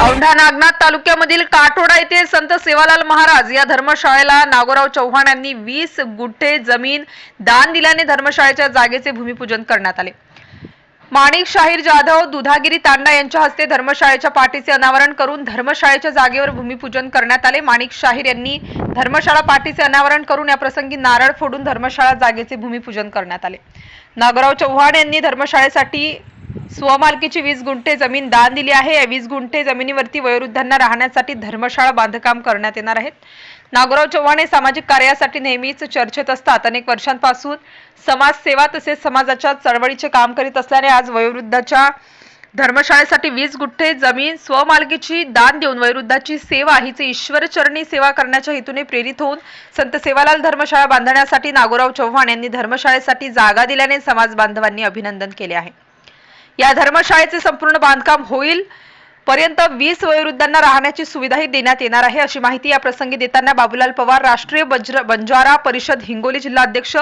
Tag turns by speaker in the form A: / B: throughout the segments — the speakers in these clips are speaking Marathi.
A: औंढा नागनाथ तालुक्यामधील काठोडा येथे संत सेवालाल महाराज या धर्मशाळेला नागोराव चव्हाण यांनी वीस गुठे जमीन दान दिल्याने धर्मशाळेच्या जागेचे भूमिपूजन करण्यात आले. माणिक शाहीर जाधव दुधागिरी तांडा यांच्या हस्ते धर्मशाळेच्या पाठीचे अनावरण करून धर्मशाळेच्या जागेवर भूमिपूजन करण्यात आले. माणिक शाहीर यांनी धर्मशाळा पाठीचे अनावरण करून या प्रसंगी नारळ फोडून धर्मशाळा जागेचे भूमिपूजन करण्यात आले. नागराव चव्हाण यांनी धर्मशाळेसाठी स्वमालकीची वीस गुंठे जमीन दान दिली आहे. या वीस गुंठे जमिनीवरती वयोवृद्धांना राहण्यासाठी धर्मशाळा बांधकाम करण्यात येणार आहेत. नागोराव चव्हाण हे सामाजिक कार्यासाठी नेहमीच चर्चेत असतात. अनेक वर्षांपासून समाजसेवा तसेच समाजाच्या चळवळीचे काम करीत असल्याने आज वयोवृद्धाच्या धर्मशाळेसाठी वीस गुंठे जमीन स्वमालकीची दान देऊन वयोवृद्धाची सेवा हीच ईश्वरचरणी सेवा करण्याच्या हेतूने प्रेरित होऊन संत सेवालाल धर्मशाळा बांधण्यासाठी नागोराव चव्हाण यांनी धर्मशाळेसाठी जागा दिल्याने समाज बांधवांनी अभिनंदन केले आहे. या धर्मशाळेचे संपूर्ण बांधकाम होईल. पर्यंत वीस वयोवृद्धांना राहण्याची सुविधाही देण्यात येणार आहे अशी माहिती या प्रसंगी देताना बाबूलाल पवार राष्ट्रीय बज्र बंजारा परिषद हिंगोली जिल्हा अध्यक्ष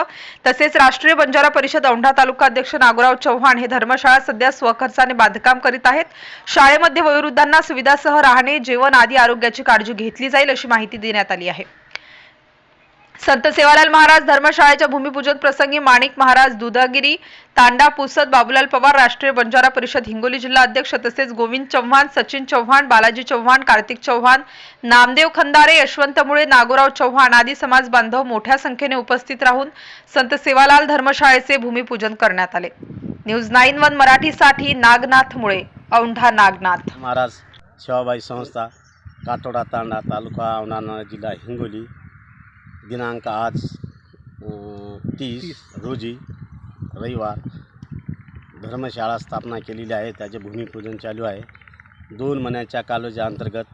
A: तसेच राष्ट्रीय बंजारा परिषद औंढा तालुका अध्यक्ष नागोराव चव्हाण हे धर्मशाळा सध्या स्वखर्चाने बांधकाम करीत आहेत. शाळेमध्ये वयोवृद्धांना सुविधासह राहणे जेवण आदी आरोग्याची काळजी घेतली जाईल अशी माहिती देण्यात आली आहे. संत सेवालाल महाराज धर्मशाळेच्या भूमिपूजन प्रसंगी माणिक महाराज दुधागिरी तांडा पुसद बाबूलाल पवार राष्ट्रीय बंजारा परिषद हिंगोली जिल्हा अध्यक्ष तसेच गोविंद चव्हाण सचिन चव्हाण बालाजी चव्हाण कार्तिक चव्हाण नामदेव खंदारे यशवंत मुळे नागोराव चव्हाण आदी समाज बांधव मोठ्या संख्येने उपस्थित राहून संत सेवालाल धर्मशाळेचे भूमिपूजन करण्यात आले. न्यूज नाईन वन मराठीसाठी नागनाथ मुळे औंढा नागनाथ.
B: महाराज सेवाबाई संस्था काटोडा तांडा तालुका औंढा जिल्हा हिंगोली. दिनांक आज तीस रोजी रविवार. धर्मशाळा स्थापना केलेली आहे त्याचे भूमिपूजन चालू आहे. दोन महिन्याच्या कालोच्या अंतर्गत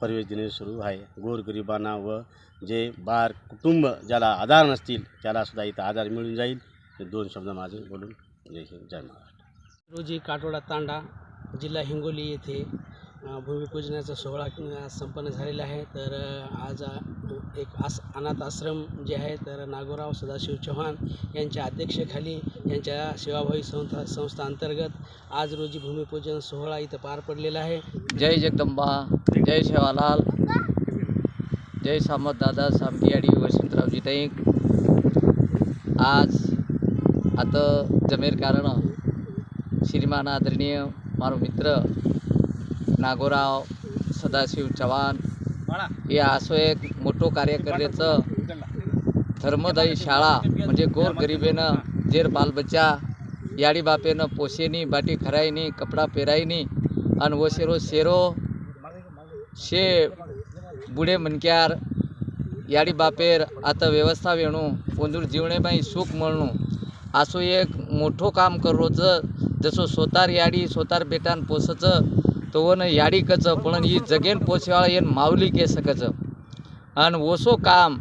B: परियोजने सुरू आहे. गोरगरिबांना व जे बार कुटुंब ज्याला आधार नसतील त्यालासुद्धा इथं आधार मिळून जाईल. हे दोन शब्द माझे बोलून जय हिंद जय महाराष्ट्र.
C: रोजी काटोडा तांडा जिल्हा हिंगोली येथे भूमिपूजनाचा सोहळा संपन्न झालेला आहे. तर आज एक आस अनाथ आश्रम जे आहे तर नागोराव सदाशिव चव्हाण यांच्या अध्यक्षेखाली यांच्या सेवाभावी संस्था संस्था अंतर्गत आज रोजी भूमिपूजन सोहळा इथं पार पडलेला आहे.
D: जय जगदंबा जय शेवालाल जय सामतदादा आणि वसंतरावजी तैक आज आता जमेर कारण श्रीमान आदरणीय मारो मित्र नागोराव सदाशिव चव्हाण हे असं एक मोठं कार्य करण्याचं धर्मदायी शाळा म्हणजे गोर गरिबेनं जेर बालबच्चा याडी बापेनं पोसेनी बाटी खरायनी कपडा पेरायनी आणि व शेरो शेरो शे बुडे मनक्यार याडी बापेर आता व्यवस्था वेणू ओंदूर जीवणेबाई सुख म्हणू असं एक मोठं काम करोचं जसं स्वतार याडी स्वतार बेटान पोसचं तो वन याडी कच पण ही जगेन पोसेवाळा येन माऊली के सकचं आणि ओसो काम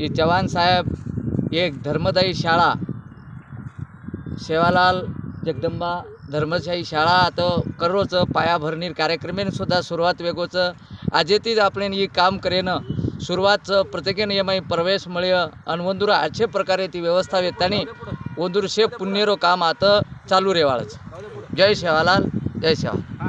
D: ही चव्हाण साहेब एक धर्मदायी शाळा. सेवालाल जगदंबा धर्मशाही शाळा आता करोचं पायाभरणीर कार्यक्रमेन सुद्धा सुरुवात वेगोचं. आजेतीच आपण ही काम करेन. सुरुवातचं प्रत्येकाने यमाई प्रवेश मिळे आणि वंदूर अशे प्रकारे ती व्यवस्था येतानी वंदूर शे पुण्यरो काम आता चालू रेवाळच. जय सेवालाल जय सेवा